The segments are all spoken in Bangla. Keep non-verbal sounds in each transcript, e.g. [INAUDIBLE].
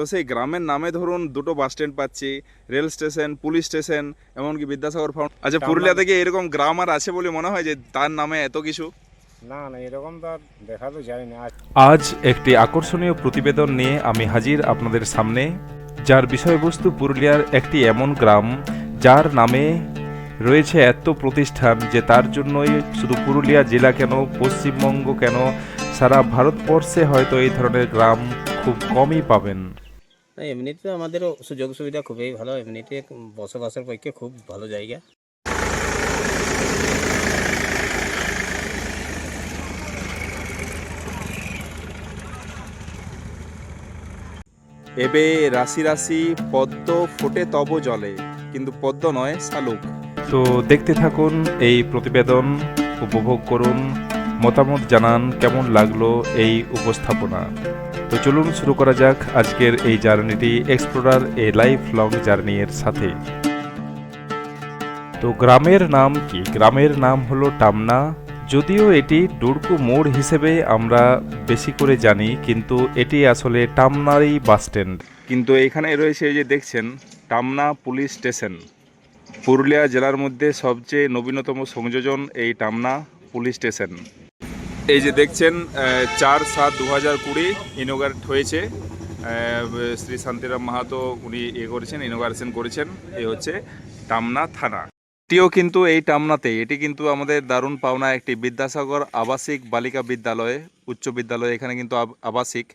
তো সেই গ্রামের নামে ধরুন দুটো বাস স্ট্যান্ড পাচ্ছি রেল স্টেশন পুলিশ স্টেশন এমনকি বিদ্যাসাগর ফাউন্ড আচ্ছা পুরুলিয়া থেকে এরকম গ্রাম আর আছে বলে মনে হয় যে তার নামে এত কিছু? না না এরকম তো আর দেখা তো যায় না। আজ আজ একটি আকর্ষণীয় প্রতিবেদন নিয়ে আমি হাজির আপনাদের সামনে যার বিষয়বস্তু পুরুলিয়ার একটি এমন গ্রাম যার নামে রয়েছে এত প্রতিষ্ঠান যে তার জন্যই শুধু পুরুলিয়া জেলা কেন পশ্চিমবঙ্গ কেন সারা ভারতবর্ষে হয়তো এই ধরনের গ্রাম খুব কমই পাবেন। না এমনিতে আমাদের সুযোগ সুবিধা খুবই ভালো। এমনিতে বসবাসের পক্ষে খুব ভালো জায়গা। এবে রাশি রাশি পদ্ম ফোটে তব জলে কিন্তু পদ্ম নয় শালুক। তো দেখতে থাকুন এই প্রতিবেদন উপভোগ করুন। মতামত জানান কেমন লাগল এই উপস্থাপনা। তো চলুন শুরু করা যাক আজকের এই জার্নিটি এক্সপ্লোরার এ লাইফ লং জার্নির সাথে। তো গ্রামের নাম কি? গ্রামের নাম হলো টামনা। যদিও এটি ডুরকু মোড় হিসেবে আমরা বেশি করে জানি, কিন্তু এটি আসলে টামনারই বাস স্ট্যান্ড। কিন্তু এখানে রয়েছে যে দেখছেন, টামনা পুলিশ স্টেশন। পুরুলিয়া জেলার মধ্যে সবচেয়ে নবীনতম সংযোজন এই টামনা পুলিশ স্টেশন। এই যে দেখছেন চার সাত দু হাজার কুড়ি ইনোগ্রেট হয়েছে। শ্রী শান্তিরাম মাহাতো উনি ইয়ে করেছেন ইনোগ্রেশন করেছেন। এই হচ্ছে টামনা থানা। এটিও কিন্তু এই টামনাতে এটি কিন্তু আমাদের দারুণ পাওনা একটি বিদ্যাসাগর আবাসিক বালিকা বিদ্যালয়ে, উচ্চ বিদ্যালয় এখানে কিন্তু আব- আবাসিক।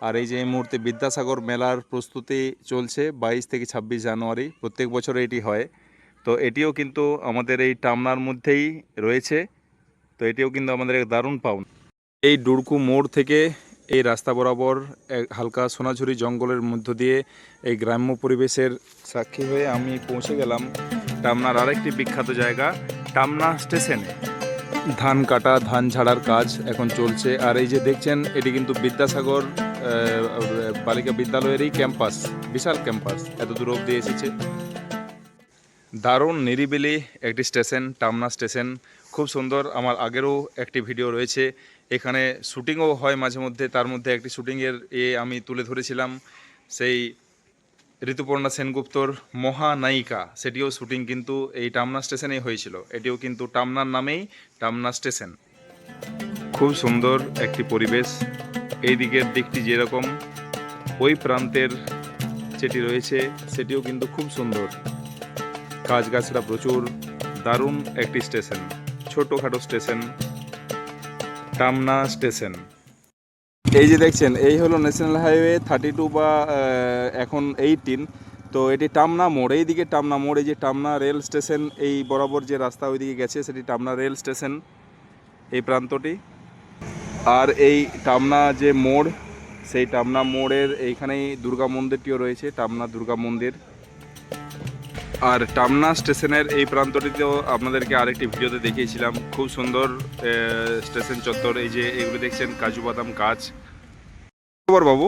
আর এই যে এই মুহূর্তে বিদ্যাসাগর মেলার প্রস্তুতি চলছে বাইশ থেকে ছাব্বিশ জানুয়ারি, প্রত্যেক বছর এটি হয়। তো এটিও কিন্তু আমাদের এই টামনার মধ্যেই রয়েছে। তো এটিও কিন্তু আমাদের এক দারুণ পাওনা। এই ডুরকু মোড় থেকে এই রাস্তা বরাবর হালকা সোনাঝুরি জঙ্গলের মধ্য দিয়ে এই গ্রাম্য পরিবেশের সাক্ষী হয়ে আমি পৌঁছে গেলাম টামনার আরেকটি বিখ্যাত জায়গা, টামনা স্টেশনে। ধান কাটা, ধান ঝাড়ার কাজ এখন চলছে। আর এই যে দেখছেন, এটি কিন্তু বিদ্যাসাগর বালিকা বিদ্যালয়েরই ক্যাম্পাস, বিশাল ক্যাম্পাস, এত দূর অবধি এসেছে। দারুণ নিরিবিলি একটি স্টেশন, টামনা স্টেশন। খুব সুন্দর আমার আগেরও একটি ভিডিও রয়েছে। এখানে শুটিংও হয় মাঝে মধ্যে, তার মধ্যে একটি শুটিংয়ের এ আমি তুলে ধরেছিলাম। সেই ঋতুপর্ণা সেনগুপ্তর মহানায়িকা, সেটিও শুটিং কিন্তু এই টামনা স্টেশনেই হয়েছিল। এটিও কিন্তু টামনার নামেই টামনা স্টেশন। খুব সুন্দর একটি পরিবেশ। এই দিকের দিকটি যেরকম, ওই প্রান্তের যেটি রয়েছে, সেটিও কিন্তু খুব সুন্দর। গাছগাছরা প্রচুর, দারুণ একটি স্টেশন। ছোটোখাটো স্টেশন, টামনা স্টেশন। এই যে দেখছেন, এই হলো ন্যাশনাল হাইওয়ে থার্টি টু বা এখন এইটিন তো এটি টামনা মোড় এই দিকে টামনা মোড়, এই যে টামনা রেল স্টেশন, এই বরাবর যে রাস্তা ওইদিকে গেছে, সেটি টামনা রেল স্টেশন, এই প্রান্তটি। আর এই টামনা যে মোড়, সেই টামনা মোড়ের এইখানেই দুর্গা মন্দিরটিও রয়েছে, টামনা দুর্গা মন্দির। আর টামনা স্টেশনের এই প্রান্তটিতেও আপনাদেরকে আরেকটি ভিডিওতে দেখিয়েছিলাম। খুব সুন্দর স্টেশন চত্বর এই যে এগুলো দেখছেন কাজু বাদাম গাছ। খবর বাবু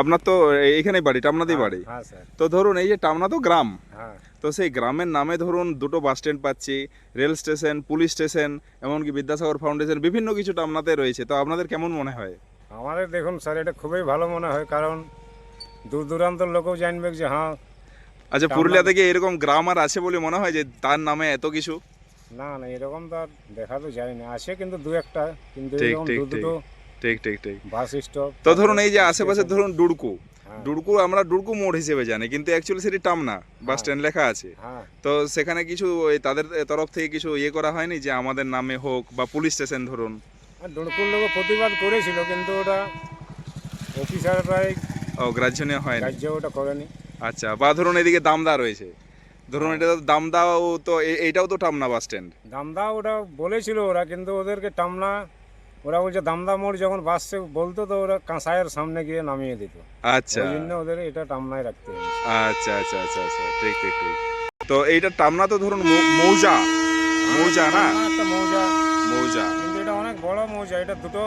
আপনার তো এইখানেই বাড়ি টামনাতেই বাড়ি? হ্যাঁ তো ধরুন এই যে টামনা তো গ্রাম। হ্যাঁ। তো সেই গ্রামের নামে ধরুন দুটো বাস স্ট্যান্ড পাচ্ছি রেল স্টেশন পুলিশ স্টেশন এমনকি বিদ্যাসাগর ফাউন্ডেশন বিভিন্ন কিছু টামনাতে রয়েছে। তো আপনাদের কেমন মনে হয়? আমাদের দেখুন স্যার এটা খুবই ভালো মনে হয় কারণ দূর দূরান্তর লোকও জানবে যে হ্যাঁ আচ্ছা পুরুলিয়া থেকে এরকম গ্রাম আর আছে বলে মনে হয় যে তার নামে এত কিছু? না না এরকম তো আর দেখা তো যায় না। আছে কিন্তু দু একটা কিন্তু ঠিক, এরকম ঠিক, ঠিক। দুটো ঠিক ঠিক ঠিক। বাস স্টপ তো ধরুন এই যে আশেপাশে ধরুন ডুডকু। হ্যাঁ, ডুডকু আমরা ডুডকু মোড় হিসেবে জানি কিন্তু অ্যাকচুয়ালি সেটি টামনা বাস হ্যাঁ। স্ট্যান্ড লেখা আছে। হ্যাঁ। তো সেখানে কিছু ওই তাদের তরফ থেকে কিছু ইয়ে করা হয়নি যে আমাদের নামে হোক বা পুলিশ স্টেশন ধরুন? ডুড়কুর লোক প্রতিবাদ করেছিল কিন্তু ওটা অফিসাররাই ও গ্রাহ্য নেওয়া হয়নি। রাজ্য ওটা করেনি। আচ্ছা বা ধরুন এদিকে দামদা রয়েছে। ধরুন এটা তো দামদাও তো এ- এইটাও তো টামনা বাস স্ট্যান্ড দামদা ওটা বলেছিল ওরা কিন্তু ওদেরকে টামনা ওরা বলছে দামদা মোড় যখন বাসছে বলতো তো ওরা কাঁসাইয়ের সামনে গিয়ে নামিয়ে দিত। আচ্ছা। ওই জন্য ওদের এটা টামনায় রাখতে হবে আচ্ছা আচ্ছা আচ্ছা আচ্ছা ঠিক ঠিক ঠিক। তো এইটা টামনা তো ধরুন মৌজা। মৌজা না? একটা মৌজা। মৌজা। কিন্তু এটা অনেক বড় মৌজা এটা দুটো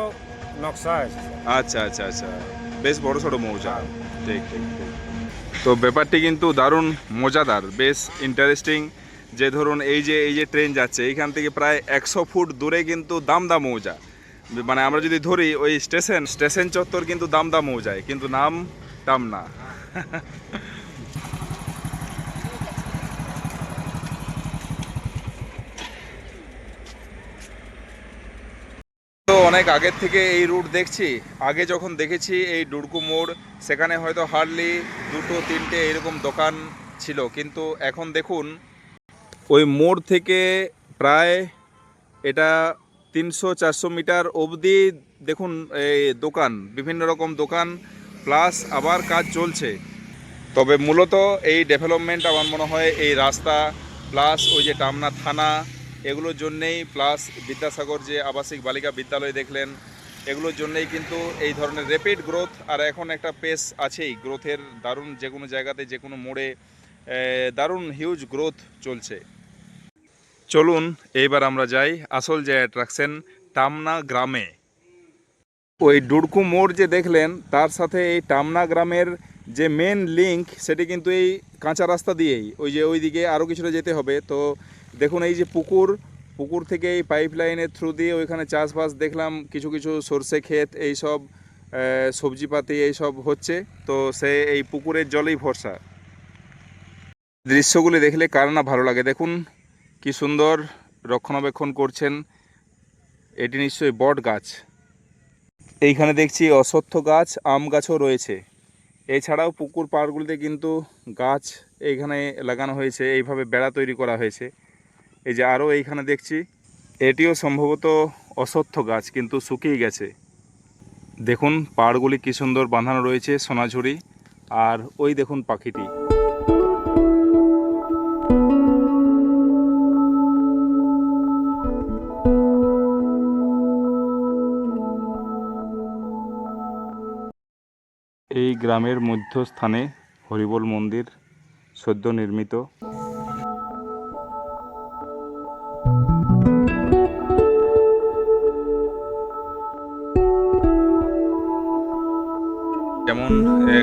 নকশা আছে। আচ্ছা আচ্ছা আচ্ছা। বেশ বড় ছোট মৌজা। ঠিক ঠিক ঠিক। তো ব্যাপারটি কিন্তু দারুণ মজাদার, বেশ ইন্টারেস্টিং যে ধরুন এই যে এই যে ট্রেন যাচ্ছে এইখান থেকে প্রায় একশো ফুট দূরে কিন্তু দামদা মৌজা। মানে আমরা যদি ধরি, ওই স্টেশন স্টেশন চত্বর কিন্তু দামদা মৌজায়, কিন্তু নাম টামনা তো [LAUGHS] অনেক আগের থেকে এই রুট দেখছি। আগে যখন দেখেছি এই ডুরকু মোড়, সেখানে হয়তো হার্ডলি দুটো, তিনটে এরকম দোকান ছিল। কিন্তু এখন দেখুন, ওই মোড় থেকে প্রায় এটা তিনশো, চারশো মিটার অবধি দেখুন এই দোকান, বিভিন্ন রকম দোকান প্লাস আবার কাজ চলছে। তবে মূলত এই ডেভেলপমেন্ট আমার মনে হয় এই রাস্তা প্লাস ওই যে টামনা থানা এগুলোর জন্যেই প্লাস বিদ্যাসাগর যে আবাসিক বালিকা বিদ্যালয় দেখলেন, এগুলোর জন্যেই কিন্তু এই ধরনের র্যাপিড গ্রোথ আর এখন একটা পেস আছেই। গ্রোথের দারুণ যে কোনো জায়গাতে, যে কোনো মোড়ে দারুণ হিউজ গ্রোথ চলছে। চলুন এইবার আমরা যাই আসল যে অ্যাট্রাকশন টামনা গ্রামে। ওই ডুডকু মোড় যে দেখলেন, তার সাথে এই টামনা গ্রামের যে মেন লিংক সেটি কিন্তু এই কাঁচা রাস্তা দিয়েই। ওই যে ওইদিকে আরও কিছুটা যেতে হবে, তো দেখুন, এই যে পুকুর পুকুর থেকে এই পাইপ লাইনের থ্রু দিয়ে ওইখানে চাষবাস দেখলাম, কিছু কিছু সর্ষে ক্ষেত এইসব সবজিপাতি এইসব হচ্ছে। তো সে এই পুকুরের জলেই ভরসা। দৃশ্যগুলি দেখলে কার না ভালো লাগে। দেখুন, কি সুন্দর রক্ষণাবেক্ষণ করছেন। এটি নিশ্চয়ই বট গাছ। এইখানে দেখছি অশ্বত্থ গাছ, আম গাছও রয়েছে। এছাড়াও পুকুর পাড়গুলিতে কিন্তু গাছ এইখানে লাগানো হয়েছে, এইভাবে বেড়া তৈরি করা হয়েছে। এই যে আরও এইখানে দেখছি, এটিও সম্ভবত অশ্বত্থ গাছ, কিন্তু শুকিয়ে গেছে। দেখুন পাড়গুলি কী সুন্দর বাঁধানো রয়েছে সোনাঝুরি, আর ওই দেখুন পাখিটি। এই গ্রামের মধ্যস্থানে হরিবোল মন্দির, সদ্য নির্মিত।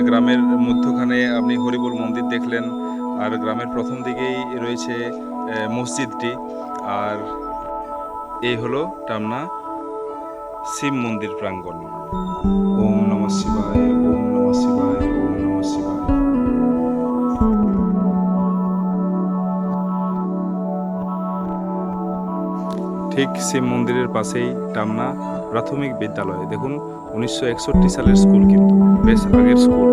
গ্রামের মধ্যখানে আপনি হরিবোল মন্দির দেখলেন, আর গ্রামের প্রথম দিকেই রয়েছে মসজিদটি। আর এই হলো টামনা শিব মন্দির প্রাঙ্গণ। ওম নম শিবায়, ওম নম শিবায়, ওম নম শিবায়। ঠিক শিব মন্দিরের পাশেই টামনা প্রাথমিক বিদ্যালয়। দেখুন, উনিশশো একষট্টি সালের স্কুল কিন্তু। বেশ আগের স্কুল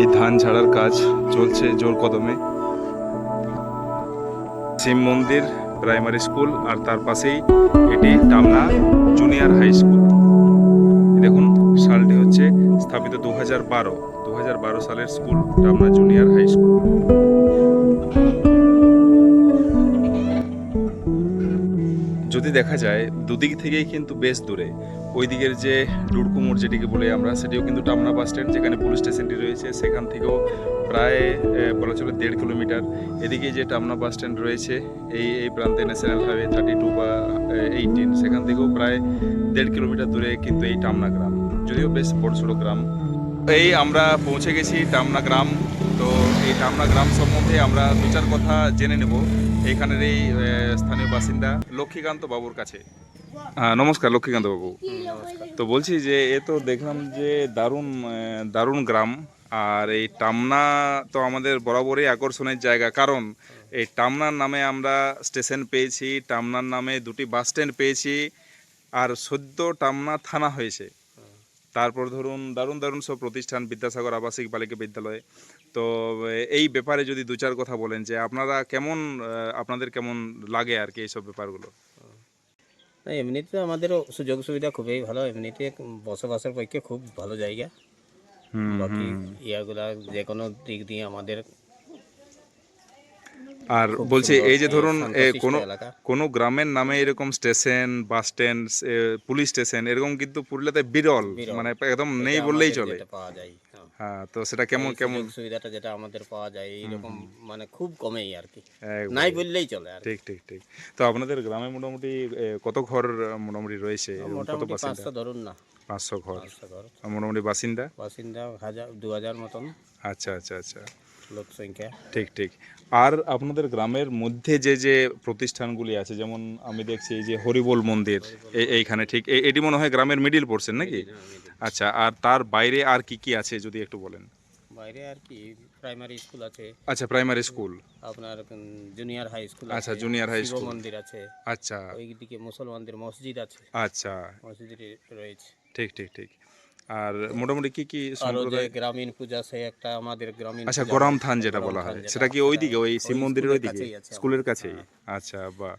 এই ধান ঝাড়ার কাজ চলছে জোর কদমে। শিব মন্দির প্রাইমারি স্কুল আর তার পাশেই এটি টামনা জুনিয়র হাই স্কুল দেখুন, সালটি হচ্ছে স্থাপিত দু হাজার বারো দু হাজার বারো সালের school Tamna junior high school যদি দেখা যায়, দুদিক থেকেই কিন্তু বেশ দূরে। ওই দিকের যে ডুড়কুমোড় যেটিকে বলে আমরা, সেটিও কিন্তু টামনা বাস স্ট্যান্ড যেখানে পুলিশ স্টেশনটি রয়েছে, সেখান থেকেও প্রায় বলা চলে দেড় কিলোমিটার। এদিকে যে টামনা বাস স্ট্যান্ড রয়েছে, এই এই প্রান্তে ন্যাশনাল হাইওয়ে থার্টি টু বা এইটিন সেখান থেকেও প্রায় দেড় কিলোমিটার দূরে কিন্তু এই টামনা গ্রাম। যদিও বেশ বড় ছোটো গ্রাম। এই আমরা পৌঁছে গেছি টামনা গ্রাম। তো এই টামনা গ্রাম সম্বন্ধে আমরা দু চার কথা জেনে নেব। এখানের এই স্থানীয় বাসিন্দা লক্ষ্মীকান্ত বাবুর কাছে। নমস্কার লক্ষ্মীকান্ত বাবু। তো বলছি যে, এ তো দেখলাম যে দারুণ দারুণ গ্রাম। আর এই টামনা তো আমাদের বরাবরই আকর্ষণের জায়গা। কারণ এই টামনার নামে আমরা স্টেশন পেয়েছি, টামনার নামে দুটি বাস স্ট্যান্ড পেয়েছি। আর সদ্য টামনা থানা হয়েছে। তারপর ধরুন, দারুণ দারুণ সব প্রতিষ্ঠান, বিদ্যাসাগর আবাসিক বালিকা বিদ্যালয়। তো এই ব্যাপারে যদি দু চার কথা বলেন যে আপনারা কেমন আপনাদের কেমন লাগে আর কি এইসব ব্যাপারগুলো? না এমনিতে আমাদের সুযোগ সুবিধা খুবই ভালো। এমনিতে বসবাসের পক্ষে খুব ভালো জায়গা। বাকি ইয়াগুলা যে কোনো দিক দিয়ে আমাদের আর বলছি এই যে ধরুন কোনো কোনো গ্রামের নামে এরকম station bus stand police station এরকম কিন্তু পুরুলিয়াতে বিরল। মানে একদম নেই বললেই চলে। পাওয়া যায়। তো সেটা কেমন কেমন? সুবিধাটা যেটা আমাদের পাওয়া যায় এইরকম মানে খুব কমেই আর কি। নাই বললেই চলে আর ঠিক ঠিক ঠিক। তো আপনাদের গ্রামে মোটামুটি কত ঘর মোটামুটি রয়েছে কত বাসিন্দা? ধরুন না। পাঁচশো ঘর। মোটামুটি বাসিন্দা? বাসিন্দা হাজার দু হাজার মতন। আচ্ছা আচ্ছা আচ্ছা। লোক সংখ্যা ঠিক ঠিক। আর আপনাদের গ্রামের মধ্যে যে যে প্রতিষ্ঠানগুলি আছে যেমন আমি দেখছি এই যে হরিবোল মন্দির এইখানে ঠিক এটি মনে হয় গ্রামের মিডিল পড়ছেন নাকি? আচ্ছা আর তার বাইরে আর কি কি আছে যদি একটু বলেন? বাইরে আর কি প্রাইমারি স্কুল আছে। আচ্ছা প্রাইমারি স্কুল আপনার জুনিয়র হাই স্কুল আচ্ছা, high শিব school। মন্দির আছে। আচ্ছা। ওইদিকে মুসলমানদের মসজিদ আছে। আচ্ছা। মসজিদ রয়েছে। ঠিক ঠিক ঠিক। আর মোটামুটি কি কি সম্প্রদায়? গ্রামীণ পূজা সে একটা আমাদের গ্রামীণ আচ্ছা গরম থান যেটা বলা হয়। সেটা কি ওইদিকে ওই শিব মন্দিরের ওইদিকে স্কুলের কাছেই? আচ্ছা বাহ।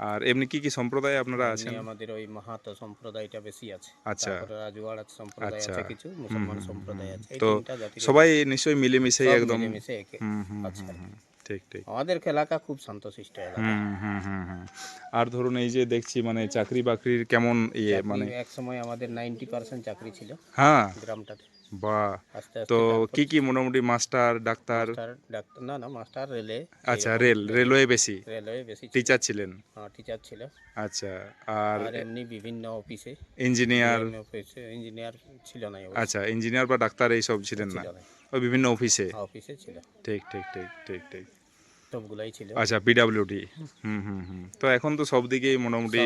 আর এমনি কি কি সম্প্রদায় আপনারা আছেন? আমাদের ওই মাহাতো সম্প্রদায়টা বেশি আছে। আচ্ছা। রাজওয়াড়া সম্প্রদায় আচ্ছা। আছে কিছু মুসলমান সম্প্রদায় আছে। তো সবাই নিশ্চয়ই মিলেমিশে একদম মিলেমিশে একে। ঠিক ঠিক। আমাদের এলাকা খুব শান্তশিষ্ট এলাকা। হুম হুম হুম হুম। আর ধরুন এই যে দেখছি মানে চাকরি বাকরির কেমন ইয়ে মানে এক সময় আমাদের নাইনটি পার্সেন্ট চাকরি ছিল হ্যাঁ। গ্রামটাতে। বা তো কি কি মোটামুটি মাস্টার ডাক্তার? ডাক্তার না না মাস্টার রেলে। আচ্ছা রেল রেলওয়ে বেশি। রেলওয়ে বেশি টিচার ছিলেন? হ্যাঁ টিচার ছিল। আচ্ছা আর এমনি বিভিন্ন অফিসে। ইঞ্জিনিয়ার? অফিসে ইঞ্জিনিয়ার ছিল না আচ্ছা ইঞ্জিনিয়ার বা ডাক্তার এইসব ছিলেন না? ওই বিভিন্ন অফিসে? অফিসে ছিল। ঠিক ঠিক ঠিক ঠিক ঠিক। সবগুলাই ছিল। আচ্ছা পিডাব্লিউডি হুম হুম হুম। তো এখন তো সব দিকেই মোটামুটি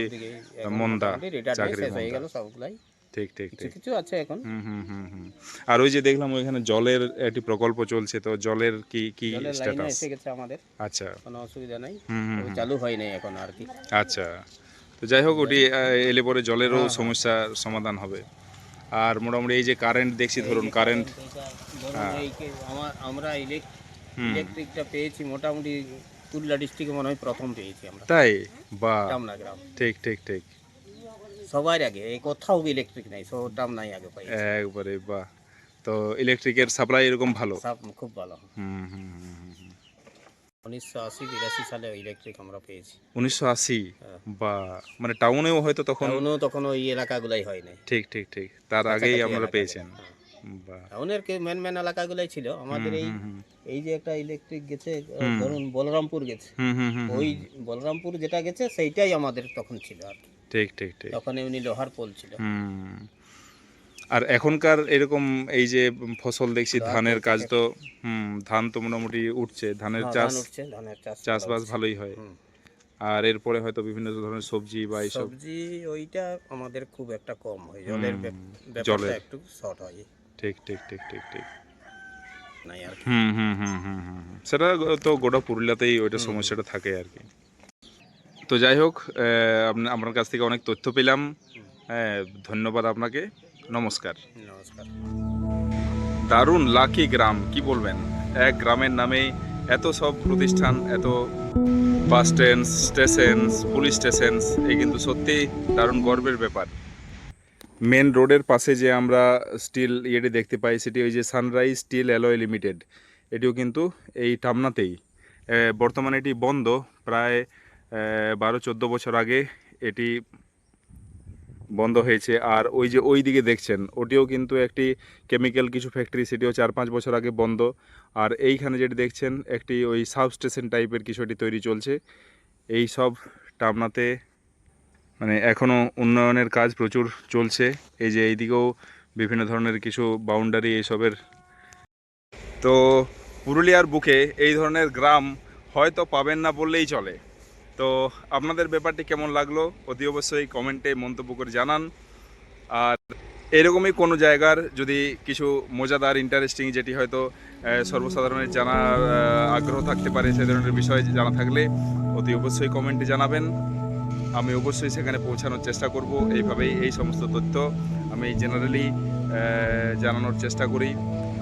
মন্দা, চাকরি হয়ে গেল সবগুলাই। ঠিক ঠিক কিছু ঠিক। কিছু আছে এখন। হুম হুম হুম হুম। আর ওই যে দেখলাম ওইখানে জলের একটি প্রকল্প চলছে তো জলের কি কি স্ট্যাটাস এসে গেছে আমাদের। আচ্ছা। কোনো অসুবিধা নাই। চালু হয় নাই এখন আর কি। আচ্ছা। তো যাই হোক ওটি এলে পরে জলেরও সমস্যার সমাধান হবে। আর মোটামুটি এই যে কারেন্ট দেখছি ধরুন কারেন্ট এইটা ধরুন এই যে আমার আমরা ইলেক- হুম। ইলেকট্রিকটা পেয়েছি মোটামুটি পুরুলিয়া ডিস্ট্রিক্টে মনে হয় প্রথম পেয়েছি আমরা। তাই? বা। টামনা গ্রাম। ঠিক ঠিক ঠিক। সবার আগে এই কোথাও ইলেকট্রিক নাই সব টামনাই আগে পাই একবারে বাহ। তো ইলেকট্রিকের সাপ্লাই এরকম ভালো? খুব ভালো। হুম হুম হুম। উনিশশো আশি বিরাশি সালে ইলেকট্রিক আমরা পেয়েছি। উনিশশো আশি? হ্যাঁ। বা মানে টাউনেও হয়তো তখন তখন ওই এলাকাগুলাই হয় নাই। ঠিক ঠিক ঠিক। তার আগেই আপনারা পেয়েছেন। হ্যাঁ। বাহ। টাউনের কে মেন মেন এলাকাগুলাই ছিল। আমাদের এই এই যে একটা ইলেকট্রিক গেছে ধরুন বলরামপুর গেছে। হুম হুম হুম ওই বলরামপুর যেটা গেছে সেইটাই আমাদের তখন ছিল আর ঠিক ঠিক ঠিক। তখন এমনি লোহার পোল ছিল। হুম। আর এখনকার এরকম এই যে ফসল দেখছি ধানের কাজ তো হুম ধান তো মোটামুটি উঠছে ধানের হ্যাঁ, চাষ উঠছে ধানের চাষ চাষবাস ভালোই হয়। আর এরপরে হয়তো বিভিন্ন ধরনের সবজি বা এইসব। সবজি ওইটা আমাদের খুব একটা কম হয় জলের ব্যাপারটা জলের। একটু শর্ট হয়। ঠিক ঠিক ঠিক ঠিক ঠিক। নাই আর। হুম হুম হুম হুম হুম। সেটা তো গোটা পুরুলিয়াতেই ওইটা সমস্যাটা থাকে আর কি। তো যাই হোক আপনার কাছ থেকে অনেক তথ্য পেলাম। হ্যাঁ ধন্যবাদ আপনাকে। নমস্কার। নমস্কার। দারুণ লাকি গ্রাম কি বলবেন? এক গ্রামের নামে এত সব প্রতিষ্ঠান এত bus stand station police station এই কিন্তু সত্যি দারুণ গর্বের ব্যাপার। মেন রোডের পাশে যে আমরা স্টিল ইয়েটি দেখতে পাই, সেটি ওই যে সানরাইজ স্টিল অ্যালয় লিমিটেড এটিও কিন্তু এই টামনাতেই। বর্তমানে এটি বন্ধ। প্রায় বারো চোদ্দ বছর আগে এটি বন্ধ হয়েছে। আর ওই যে ওই দিকে দেখছেন, ওটিও কিন্তু একটি কেমিক্যাল কিছু ফ্যাক্টরি সেটিও চার পাঁচ বছর আগে বন্ধ। আর এইখানে যেটি দেখছেন, একটি ওই সাব স্টেশন টাইপের কিছু এটি তৈরি চলছে। এই সব টামনাতে মানে এখনও উন্নয়নের কাজ প্রচুর চলছে। এই যে এইদিকেও বিভিন্ন ধরনের কিছু বাউন্ডারি এইসবের। তো পুরুলিয়ার বুকে এই ধরনের গ্রাম হয়তো পাবেন না বললেই চলে। তো আপনাদের ব্যাপারটি কেমন লাগল অতি অবশ্যই কমেন্টে মন্তব্য করে জানান। আর এরকমই কোনো জায়গার যদি কিছু মজাদার ইন্টারেস্টিং যেটি হয়তো সর্বসাধারণের জানার আগ্রহ থাকতে পারে সে ধরনের বিষয় জানা থাকলে অতি অবশ্যই কমেন্টে জানাবেন। আমি অবশ্যই সেখানে পৌঁছানোর চেষ্টা করব। এইভাবেই এই সমস্ত তথ্য আমি জেনারেলি জানানোর চেষ্টা করি।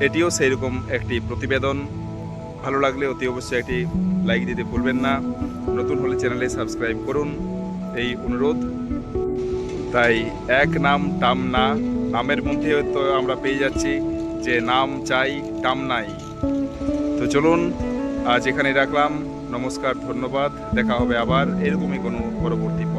এটিও সেই রকম একটি প্রতিবেদন। ভালো লাগলে অতি অবশ্যই একটি লাইক দিতে ভুলবেন না। নতুন হলে চ্যানেলে সাবস্ক্রাইব করুন। এই অনুরোধ। তাই এক নাম টাম না, নামের মধ্যে তো আমরা পেয়ে যাচ্ছি যে নাম চাই, টাম নাই। তো চলুন, আজ এখানে রাখলাম। নমস্কার ধন্যবাদ। দেখা হবে আবার। এরকমই কোনো পরবর্তী পর্বে